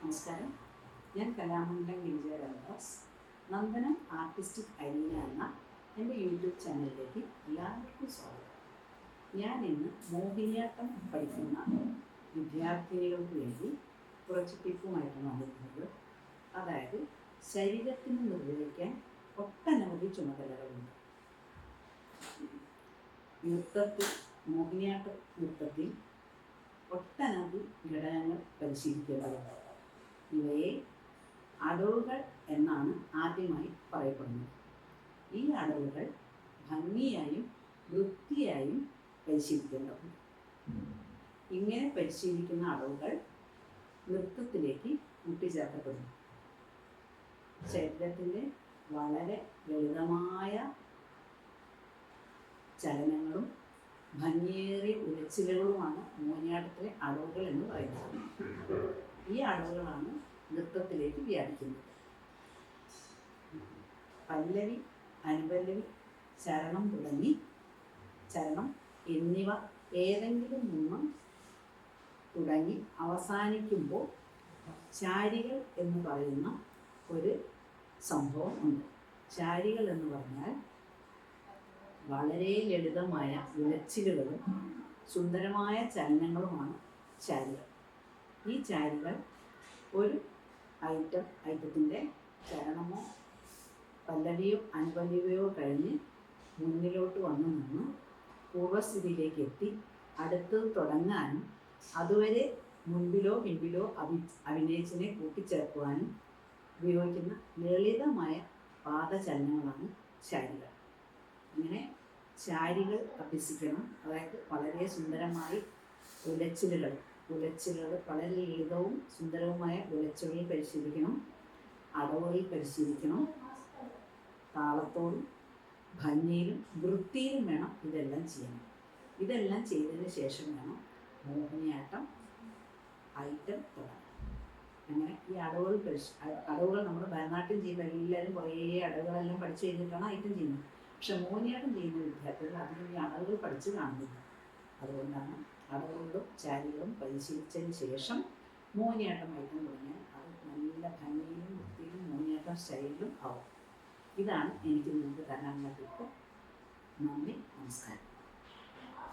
നമസ്കാരം. ഞാൻ Kalamandalam Girija Ramadas. Nandanam artistic arena എന്ന എന്റെ യൂട്യൂബ് ചാനലിലേക്ക് എല്ലാവർക്കും സ്വാഗതം. ഞാൻ ഇന്ന് മോഹിനിയാട്ടം പഠിക്കുന്ന വിദ്യാർത്ഥികൾക്ക് വേണ്ടി കുറച്ച് ടിപ്പുമായിട്ട് വന്നിരുന്നത് അതായത് ശരീരത്തിന് നിർവഹിക്കാൻ ഒട്ടനവധി ചുമതലകളുണ്ട്. നൃത്തത്തിൽ മോഹിനിയാട്ട നൃത്തത്തിൽ ഒട്ടനവധി ഘടകങ്ങൾ പരിശീലിക്കേണ്ടതുണ്ട്. ഇവയെ അടവുകൾ എന്നാണ് ആദ്യമായി പറയപ്പെടുന്നത്. ഈ അടവുകൾ ഭംഗിയായും വൃത്തിയായും പരിശീലിക്കേണ്ടതുണ്ട്. ഇങ്ങനെ പരിശീലിക്കുന്ന അടവുകൾ നൃത്തത്തിലേക്ക് കൂട്ടിച്ചേർക്കപ്പെടുന്നു. ശരീരത്തിന്റെ വളരെ ലളിതമായ ചലനങ്ങളും ഭംഗിയേറിയ ഉലച്ചിലുകളുമാണ് മോഹിനിയാട്ടത്തിലെ അടവുകൾ എന്ന് പറയുന്നത്. ഈ അടവുകളാണ് നൃത്തത്തിലേക്ക് വ്യാപിക്കുന്നത് പല്ലവി അനുപല്ലവി ചരണം തുടങ്ങി. ചരണം എന്നിവ ഏതെങ്കിലും നിന്നും തുടങ്ങി അവസാനിക്കുമ്പോൾ ചാരികൾ എന്ന് പറയുന്ന ഒരു സംഭവം ഉണ്ട്. ചാരികൾ എന്ന് പറഞ്ഞാൽ വളരെ ലളിതമായ ഉലച്ചിലുകളും സുന്ദരമായ ചലനങ്ങളുമാണ് ചാരികൾ. ഈ ചാരികൾ ഒരു ഐറ്റം ഐറ്റത്തിന്റെ ചരണമോ പല്ലവിയോ അനുപല്ലവിയോ കഴിഞ്ഞ് മുന്നിലോട്ട് വന്നു നിന്ന് പൂർവസ്ഥിതിയിലേക്ക് എത്തി. അടുത്ത് തുടങ്ങാനും അതുവരെ മുൻപിലോ പിൻപിലോ അഭി അഭിനയിച്ചിനെ കൂട്ടിച്ചേർക്കുവാനും ഉപയോഗിക്കുന്ന ലളിതമായ പാദചലനങ്ങളാണ് ചാരികൾ ഇങ്ങനെ ചാരികൾ അഭ്യസിക്കണം. അതായത് വളരെ സുന്ദരമായി ഉലച്ചിലുകൾ ഉലച്ചിലുകൾ വളരെ ലളിതവും സുന്ദരവുമായ ഉലച്ചുകളിൽ പരിശീലിക്കണം. അടവുകളിൽ പരിശീലിക്കണം. താളത്തോടും ഭംഗിയിലും വൃത്തിയിലും വേണം ഇതെല്ലാം ചെയ്യണം. ഇതെല്ലാം ചെയ്തതിന് ശേഷം വേണം മോഹിനിയാട്ടം ഐറ്റം തുടങ്ങാം അങ്ങനെ ഈ അടവുകൾ പരിശ അടവുകൾ നമ്മൾ ഭരതനാട്യം ചെയ്യുമ്പോൾ എല്ലാവരും കുറേ അടവുകളെല്ലാം പഠിച്ചു കഴിഞ്ഞിട്ടാണ് ഐറ്റം ചെയ്യുന്നത്. പക്ഷെ മോഹിനിയാട്ടം ചെയ്യുന്ന വിദ്യാർത്ഥികൾ അതിന് ഈ അടവുകൾ പഠിച്ച് കാണുന്നില്ല. അതുകൊണ്ടാണ് അടവുകളും ചാരികളും പരിശീലിച്ചതിന് ശേഷം മോഹിനിയാട്ടം വയ്ക്കാൻ തുടങ്ങിയാൽ അത് നല്ല ഭംഗിയിലും വൃത്തിയിലും മോഹിനിയാട്ടം സ്റ്റൈലിലും ആവും. ഇതാണ് എനിക്ക് നിങ്ങൾക്ക് തരാനുള്ള ടിപ്പ്. നന്ദി നമസ്കാരം.